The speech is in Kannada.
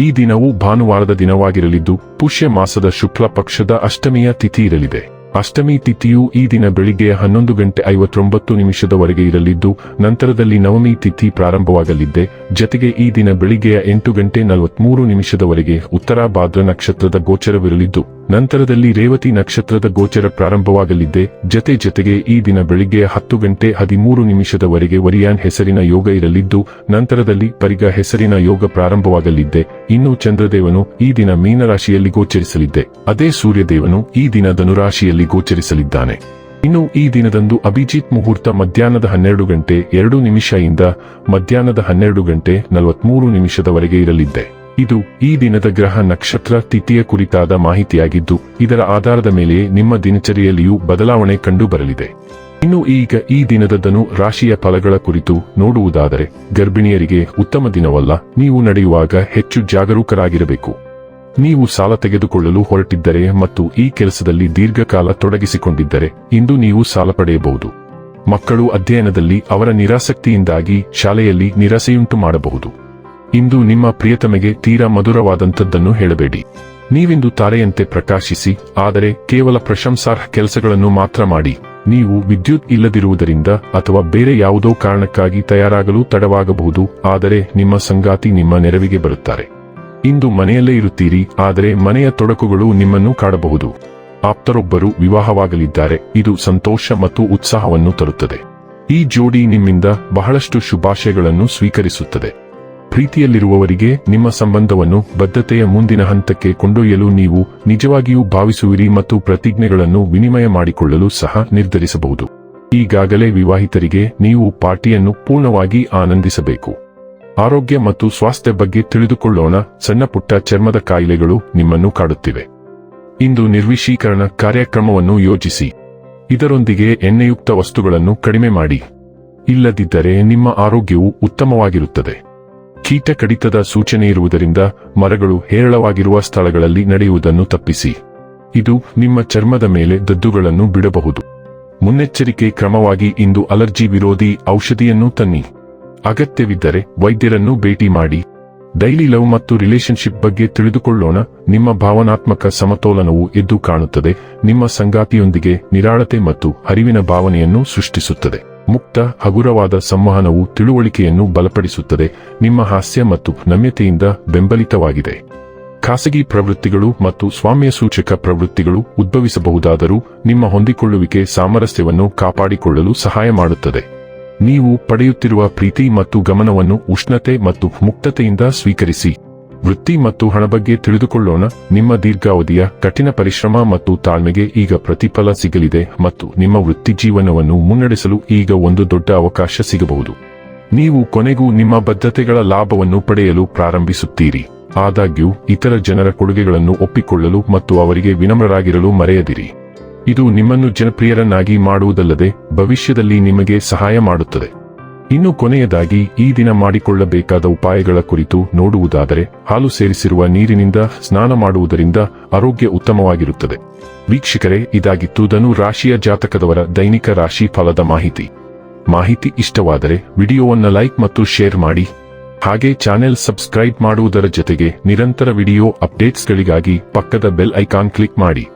ಈ ದಿನವು ಭಾನುವಾರದ ದಿನವಾಗಿರಲಿದ್ದು, ಪುಷ್ಯ ಮಾಸದ ಶುಕ್ಲ ಪಕ್ಷದ ಅಷ್ಟಮಿಯ ತಿಥಿ ಇರಲಿದೆ. ಅಷ್ಟಮಿ ತಿಥಿಯು ಈ ದಿನ ಬೆಳಿಗ್ಗೆ ಹನ್ನೊಂದು ಗಂಟೆ ಐವತ್ತೊಂಬತ್ತು ನಿಮಿಷದವರೆಗೆ ಇರಲಿದ್ದು, ನಂತರದಲ್ಲಿ ನವಮಿ ತಿಥಿ ಪ್ರಾರಂಭವಾಗಲಿದ್ದೆ. ಜತೆಗೆ ಈ ದಿನ ಬೆಳಿಗ್ಗೆಯ ಎಂಟು ಗಂಟೆ ನಲವತ್ಮೂರು ನಿಮಿಷದವರೆಗೆ ಉತ್ತರಾಭಾದ್ರ ನಕ್ಷತ್ರದ ಗೋಚರವಿರಲಿದ್ದು ನಂತರದಲ್ಲಿ ರೇವತಿ ನಕ್ಷತ್ರದ ಗೋಚರ ಪ್ರಾರಂಭವಾಗಲಿದ್ದೆ. ಜತೆ ಜತೆಗೆ ಈ ದಿನ ಬೆಳಿಗ್ಗೆ ಹತ್ತು ಗಂಟೆ ಹದಿಮೂರು ನಿಮಿಷದವರೆಗೆ ವರಿಯಾನ್ ಹೆಸರಿನ ಯೋಗ ಇರಲಿದ್ದು, ನಂತರದಲ್ಲಿ ಪರಿಗ ಹೆಸರಿನ ಯೋಗ ಪ್ರಾರಂಭವಾಗಲಿದ್ದೆ. ಇನ್ನು ಚಂದ್ರದೇವನು ಈ ದಿನ ಮೀನರಾಶಿಯಲ್ಲಿ ಗೋಚರಿಸಲಿದ್ದೆ. ಅದೇ ಸೂರ್ಯದೇವನು ಈ ದಿನ ಧನುರಾಶಿಯಲ್ಲಿ ಗೋಚರಿಸಲಿದ್ದಾನೆ. ಇನ್ನು ಈ ದಿನದಂದು ಅಭಿಜಿತ್ ಮುಹೂರ್ತ ಮಧ್ಯಾಹ್ನದ ಹನ್ನೆರಡು ಗಂಟೆ ಎರಡು ನಿಮಿಷದಿಂದ ಮಧ್ಯಾಹ್ನದ ಹನ್ನೆರಡು ಗಂಟೆ ನಲವತ್ಮೂರು ನಿಮಿಷದವರೆಗೆ ಇರಲಿದ್ದೆ. ಇದು ಈ ದಿನದ ಗ್ರಹ ನಕ್ಷತ್ರ ತಿಥಿಯ ಕುರಿತಾದ ಮಾಹಿತಿಯಾಗಿದ್ದು, ಇದರ ಆಧಾರದ ಮೇಲೆ ನಿಮ್ಮ ದಿನಚರಿಯಲ್ಲಿಯೂ ಬದಲಾವಣೆ ಕಂಡುಬರಲಿದೆ. ಇನ್ನು ಈಗ ಈ ದಿನದ ಧನು ರಾಶಿಯ ಫಲಗಳ ಕುರಿತು ನೋಡುವುದಾದರೆ, ಗರ್ಭಿಣಿಯರಿಗೆ ಉತ್ತಮ ದಿನವಲ್ಲ, ನೀವು ನಡೆಯುವಾಗ ಹೆಚ್ಚು ಜಾಗರೂಕರಾಗಿರಬೇಕು. ನೀವು ಸಾಲ ತೆಗೆದುಕೊಳ್ಳಲು ಹೊರಟಿದ್ದರೆ ಮತ್ತು ಈ ಕೆಲಸದಲ್ಲಿ ದೀರ್ಘಕಾಲ ತೊಡಗಿಸಿಕೊಂಡಿದ್ದರೆ, ಇಂದು ನೀವು ಸಾಲ ಪಡೆಯಬಹುದು. ಮಕ್ಕಳು ಅಧ್ಯಯನದಲ್ಲಿ ಅವರ ನಿರಾಸಕ್ತಿಯಿಂದಾಗಿ ಶಾಲೆಯಲ್ಲಿ ನಿರಾಸೆಯುಂಟು ಮಾಡಬಹುದು ಇಂದು ನಿಮ್ಮ ಪ್ರಿಯತಮೆಗೆ ತೀರಾ ಮಧುರವಾದಂಥದ್ದನ್ನು ಹೇಳಬೇಡಿ. ನೀವಿಂದು ತಾರೆಯಂತೆ ಪ್ರಕಾಶಿಸಿ, ಆದರೆ ಕೇವಲ ಪ್ರಶಂಸಾರ್ಹ ಕೆಲಸಗಳನ್ನು ಮಾತ್ರ ಮಾಡಿ. ನೀವು ವಿದ್ಯುತ್ ಇಲ್ಲದಿರುವುದರಿಂದ ಅಥವಾ ಬೇರೆ ಯಾವುದೋ ಕಾರಣಕ್ಕಾಗಿ ತಯಾರಾಗಲು ತಡವಾಗಬಹುದು, ಆದರೆ ನಿಮ್ಮ ಸಂಗಾತಿ ನಿಮ್ಮ ನೆರವಿಗೆ ಬರುತ್ತಾರೆ. ಇಂದು ಮನೆಯಲ್ಲೇ ಇರುತ್ತೀರಿ, ಆದರೆ ಮನೆಯ ತೊಡಕುಗಳು ನಿಮ್ಮನ್ನು ಕಾಡಬಹುದು. ಆಪ್ತರೊಬ್ಬರು ವಿವಾಹವಾಗಲಿದ್ದಾರೆ, ಇದು ಸಂತೋಷ ಮತ್ತು ಉತ್ಸಾಹವನ್ನು ತರುತ್ತದೆ. ಈ ಜೋಡಿ ನಿಮ್ಮಿಂದ ಬಹಳಷ್ಟು ಶುಭಾಶಯಗಳನ್ನು ಸ್ವೀಕರಿಸುತ್ತದೆ. ಪ್ರೀತಿಯಲ್ಲಿರುವವರಿಗೆ ನಿಮ್ಮ ಸಂಬಂಧವನ್ನು ಬದ್ಧತೆಯ ಮುಂದಿನ ಹಂತಕ್ಕೆ ಕೊಂಡೊಯ್ಯಲು ನೀವು ನಿಜವಾಗಿಯೂ ಭಾವಿಸುವಿರಿ ಮತ್ತು ಪ್ರತಿಜ್ಞೆಗಳನ್ನು ವಿನಿಮಯ ಮಾಡಿಕೊಳ್ಳಲು ಸಹ ನಿರ್ಧರಿಸಬಹುದು. ಈಗಾಗಲೇ ವಿವಾಹಿತರಿಗೆ ನೀವು ಪಾರ್ಟಿಯನ್ನು ಪೂರ್ಣವಾಗಿ ಆನಂದಿಸಬೇಕು. ಆರೋಗ್ಯ ಮತ್ತು ಸ್ವಾಸ್ಥ್ಯ ಬಗ್ಗೆ ತಿಳಿದುಕೊಳ್ಳೋಣ ಸಣ್ಣಪುಟ್ಟ ಚರ್ಮದ ಕಾಯಿಲೆಗಳು ನಿಮ್ಮನ್ನು ಕಾಡುತ್ತಿವೆ. ಇಂದು ನಿರ್ವಿಶೀಕರಣ ಕಾರ್ಯಕ್ರಮವನ್ನು ಯೋಜಿಸಿ. ಇದರೊಂದಿಗೆ ಎಣ್ಣೆಯುಕ್ತ ವಸ್ತುಗಳನ್ನು ಕಡಿಮೆ ಮಾಡಿ. ಇಲ್ಲದಿದ್ದರೆ ನಿಮ್ಮ ಆರೋಗ್ಯವು ಉತ್ತಮವಾಗಿರುತ್ತದೆ. ಕೀಟ ಕಡಿತದ ಸೂಚನೆ ಇರುವುದರಿಂದ ಮರಗಳು ಹೇರಳವಾಗಿರುವ ಸ್ಥಳಗಳಲ್ಲಿ ನಡೆಯುವುದನ್ನು ತಪ್ಪಿಸಿ. ಇದು ನಿಮ್ಮ ಚರ್ಮದ ಮೇಲೆ ದದ್ದುಗಳನ್ನು ಬಿಡಬಹುದು. ಮುನ್ನೆಚ್ಚರಿಕೆ ಕ್ರಮವಾಗಿ ಇಂದು ಅಲರ್ಜಿ ವಿರೋಧಿ ಔಷಧಿಯನ್ನು ತನ್ನಿ. ಅಗತ್ಯವಿದ್ದರೆ ವೈದ್ಯರನ್ನು ಭೇಟಿ ಮಾಡಿ. ಡೈಲಿ ಲವ್ ಮತ್ತು ರಿಲೇಶನ್ಶಿಪ್ ಬಗ್ಗೆ ತಿಳಿದುಕೊಳ್ಳೋಣ. ನಿಮ್ಮ ಭಾವನಾತ್ಮಕ ಸಮತೋಲನವು ಎದ್ದು ಕಾಣುತ್ತದೆ. ನಿಮ್ಮ ಸಂಗಾತಿಯೊಂದಿಗೆ ನಿರಾಳತೆ ಮತ್ತು ಹರಿವಿನ ಭಾವನೆಯನ್ನು ಸೃಷ್ಟಿಸುತ್ತದೆ. ಮುಕ್ತ, ಹಗುರವಾದ ಸಂವಹನವು ತಿಳುವಳಿಕೆಯನ್ನು ಬಲಪಡಿಸುತ್ತದೆ, ನಿಮ್ಮ ಹಾಸ್ಯ ಮತ್ತು ನಮ್ಯತೆಯಿಂದ ಬೆಂಬಲಿತವಾಗಿದೆ. ಖಾಸಗಿ ಪ್ರವೃತ್ತಿಗಳು ಮತ್ತು ಸ್ವಾಮ್ಯ ಸೂಚಕ ಪ್ರವೃತ್ತಿಗಳು ಉದ್ಭವಿಸಬಹುದಾದರೂ ನಿಮ್ಮ ಹೊಂದಿಕೊಳ್ಳುವಿಕೆ ಸಾಮರಸ್ಯವನ್ನು ಕಾಪಾಡಿಕೊಳ್ಳಲು ಸಹಾಯ ಮಾಡುತ್ತದೆ. ನೀವು ಪಡೆಯುತ್ತಿರುವ ಪ್ರೀತಿ ಮತ್ತು ಗಮನವನ್ನು ಉಷ್ಣತೆ ಮತ್ತು ಮುಕ್ತತೆಯಿಂದ ಸ್ವೀಕರಿಸಿ. ವೃತ್ತಿ ಮತ್ತು ಹಣ ಬಗ್ಗೆ ತಿಳಿದುಕೊಳ್ಳೋಣ. ನಿಮ್ಮ ದೀರ್ಘಾವಧಿಯ ಕಠಿಣ ಪರಿಶ್ರಮ ಮತ್ತು ತಾಳ್ಮೆಗೆ ಈಗ ಪ್ರತಿಫಲ ಸಿಗಲಿದೆ ಮತ್ತು ನಿಮ್ಮ ವೃತ್ತಿ ಜೀವನವನ್ನು ಮುನ್ನಡೆಸಲು ಈಗ ಒಂದು ದೊಡ್ಡ ಅವಕಾಶ ಸಿಗಬಹುದು. ನೀವು ಕೊನೆಗೂ ನಿಮ್ಮ ಬದ್ಧತೆಗಳ ಲಾಭವನ್ನು ಪಡೆಯಲು ಪ್ರಾರಂಭಿಸುತ್ತೀರಿ. ಆದಾಗ್ಯೂ, ಇತರ ಜನರ ಕೊಡುಗೆಗಳನ್ನು ಒಪ್ಪಿಕೊಳ್ಳಲು ಮತ್ತು ಅವರಿಗೆ ವಿನಮ್ರರಾಗಿರಲು ಮರೆಯದಿರಿ. ಇದು ನಿಮ್ಮನ್ನು ಜನಪ್ರಿಯರನ್ನಾಗಿ ಮಾಡುವುದಲ್ಲದೆ ಭವಿಷ್ಯದಲ್ಲಿ ನಿಮಗೆ ಸಹಾಯ ಮಾಡುತ್ತದೆ. ಇನ್ನು ಕೊನೆಯದಾಗಿ ಈ ದಿನ ಮಾಡಿಕೊಳ್ಳಬೇಕಾದ ಉಪಾಯಗಳ ಕುರಿತು ನೋಡುವುದಾದರೆ ಹಾಲು ಸೇರಿಸಿರುವ ನೀರಿನಿಂದ ಸ್ನಾನ ಮಾಡುವುದರಿಂದ ಆರೋಗ್ಯ ಉತ್ತಮವಾಗಿರುತ್ತದೆ. ವೀಕ್ಷಕರೇ, ಇದಾಗಿತ್ತು ಧನು ರಾಶಿಯ ಜಾತಕದವರ ದೈನಿಕ ರಾಶಿ ಫಲದ ಮಾಹಿತಿ. ಮಾಹಿತಿ ಇಷ್ಟವಾದರೆ ವಿಡಿಯೋವನ್ನು ಲೈಕ್ ಮತ್ತು ಶೇರ್ ಮಾಡಿ. ಹಾಗೆ ಚಾನೆಲ್ ಸಬ್ಸ್ಕ್ರೈಬ್ ಮಾಡುವುದರ ಜೊತೆಗೆ ನಿರಂತರ ವಿಡಿಯೋ ಅಪ್ಡೇಟ್ಸ್ಗಳಿಗಾಗಿ ಪಕ್ಕದ ಬೆಲ್ ಐಕಾನ್ ಕ್ಲಿಕ್ ಮಾಡಿ.